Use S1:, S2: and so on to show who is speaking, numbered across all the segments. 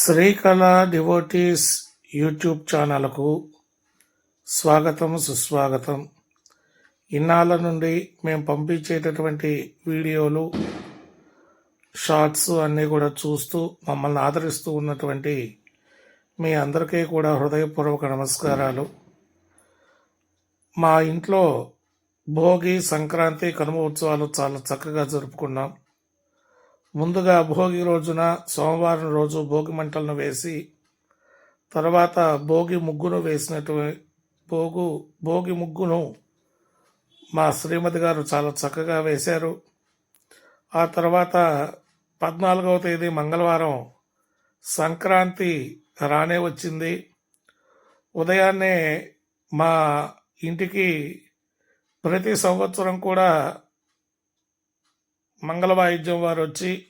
S1: Srikala devotees YouTube ఛానల్కు స్వాగతం సుస్వాగతం. ఇన్నాళ్ళ నుండి మేము పంపించేటటువంటి వీడియోలు షార్ట్స్ అన్నీ కూడా చూస్తూ మమ్మల్ని ఆదరిస్తూ ఉన్నటువంటి మీ అందరికీ కూడా హృదయపూర్వక నమస్కారాలు. మా ఇంట్లో భోగి సంక్రాంతి కనుమ ఉత్సవాలు చాలా చక్కగా జరుపుకున్నాం. ముందుగా భోగి రోజున సోమవారం రోజు భోగి మంటలను వేసి తర్వాత భోగి ముగ్గును వేసినట్టు భోగు భోగి ముగ్గును మా శ్రీమతి గారు చాలా చక్కగా వేశారు. ఆ తర్వాత పద్నాలుగవ తేదీ మంగళవారం సంక్రాంతి రానే వచ్చింది. ఉదయాన్నే మా ఇంటికి ప్రతి సంవత్సరం కూడా మంగళ వాయిద్యం వారు వచ్చి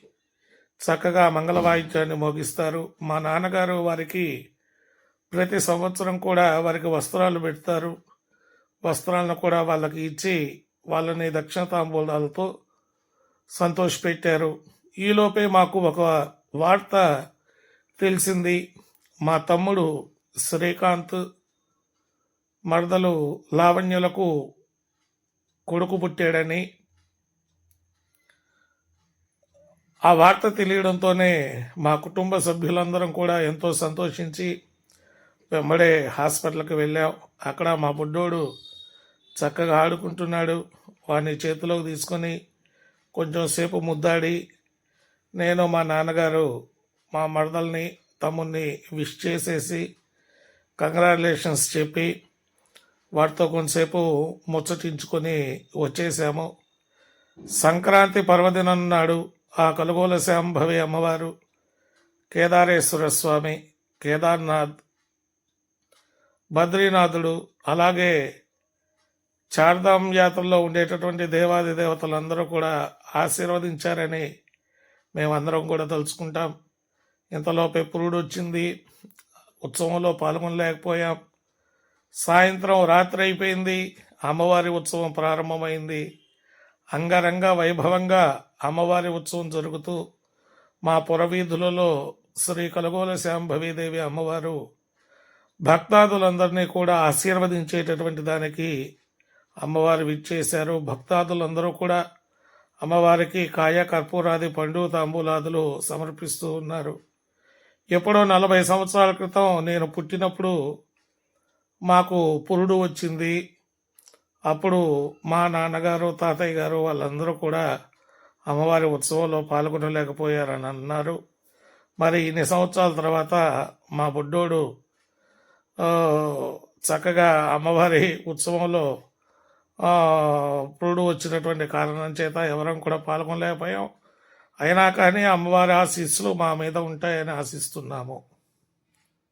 S1: చక్కగా మంగళ వాయిద్యాన్ని మోగిస్తారు. మా నాన్నగారు వారికి ప్రతి సంవత్సరం కూడా వారికి వస్త్రాలు పెడతారు. వస్త్రాలను కూడా వాళ్ళకి ఇచ్చి వాళ్ళని దక్షిణతాంబూలాలతో సంతోషపెట్టారు. ఈలోపే మాకు ఒక వార్త తెలిసింది. మా తమ్ముడు శ్రీకాంత్ మరదలు లావణ్యులకు కొడుకు పుట్టాడని ఆ వార్త తెలియడంతోనే మా కుటుంబ సభ్యులందరం కూడా ఎంతో సంతోషించి వెంబడే హాస్పిటల్కి వెళ్ళాం. అక్కడ మా బుడ్డోడు చక్కగా ఆడుకుంటున్నాడు. వాడిని చేతిలోకి తీసుకొని కొంచెం సేపు ముద్దాడి నేను మా నాన్నగారు మా మరదల్ని తమ్ముని విష్ చేసేసి కంగ్రాచులేషన్స్ చెప్పి వాటితో కొంతసేపు ముచ్చటించుకొని వచ్చేసాము. సంక్రాంతి పర్వదినం నాడు ఆ కలుగోల శాంభవి అమ్మవారు కేదారేశ్వర స్వామి కేదార్నాథ్ బద్రీనాథుడు అలాగే చార్ధామ్ యాత్రలో ఉండేటటువంటి దేవాది దేవతలందరూ కూడా ఆశీర్వదించారని మేమందరం కూడా తలుచుకుంటాం. ఇంతలోపే పురుడు వచ్చింది. ఉత్సవంలో పాల్గొనలేకపోయాం. సాయంత్రం రాత్రి అయిపోయింది. అమ్మవారి ఉత్సవం ప్రారంభమైంది. అంగరంగ వైభవంగా అమ్మవారి ఉత్సవం జరుగుతూ మా పురవీధులలో శ్రీ కలగోల శాంభవీదేవి అమ్మవారు భక్తాదులందరినీ కూడా ఆశీర్వదించేటటువంటి దానికి అమ్మవారు విచ్చేశారు. భక్తాదులందరూ కూడా అమ్మవారికి కాయ కర్పూరాది పండు తాంబూలాదులు సమర్పిస్తూ ఉన్నారు. ఎప్పుడో నలభై సంవత్సరాల క్రితం నేను పుట్టినప్పుడు మాకు పురుడు వచ్చింది. అప్పుడు మా నాన్నగారు తాతయ్య గారు వాళ్ళందరూ కూడా అమ్మవారి ఉత్సవంలో పాల్గొనలేకపోయారని అన్నారు. మరి ఇన్ని సంవత్సరాల తర్వాత మా బుడ్డోడు చక్కగా అమ్మవారి ఉత్సవంలో పురుడు వచ్చినటువంటి కారణం చేత ఎవరం కూడా పాల్గొనలేకపోయాం. అయినా కానీ అమ్మవారి ఆశీస్సులు మా మీద ఉంటాయని ఆశిస్తున్నాము.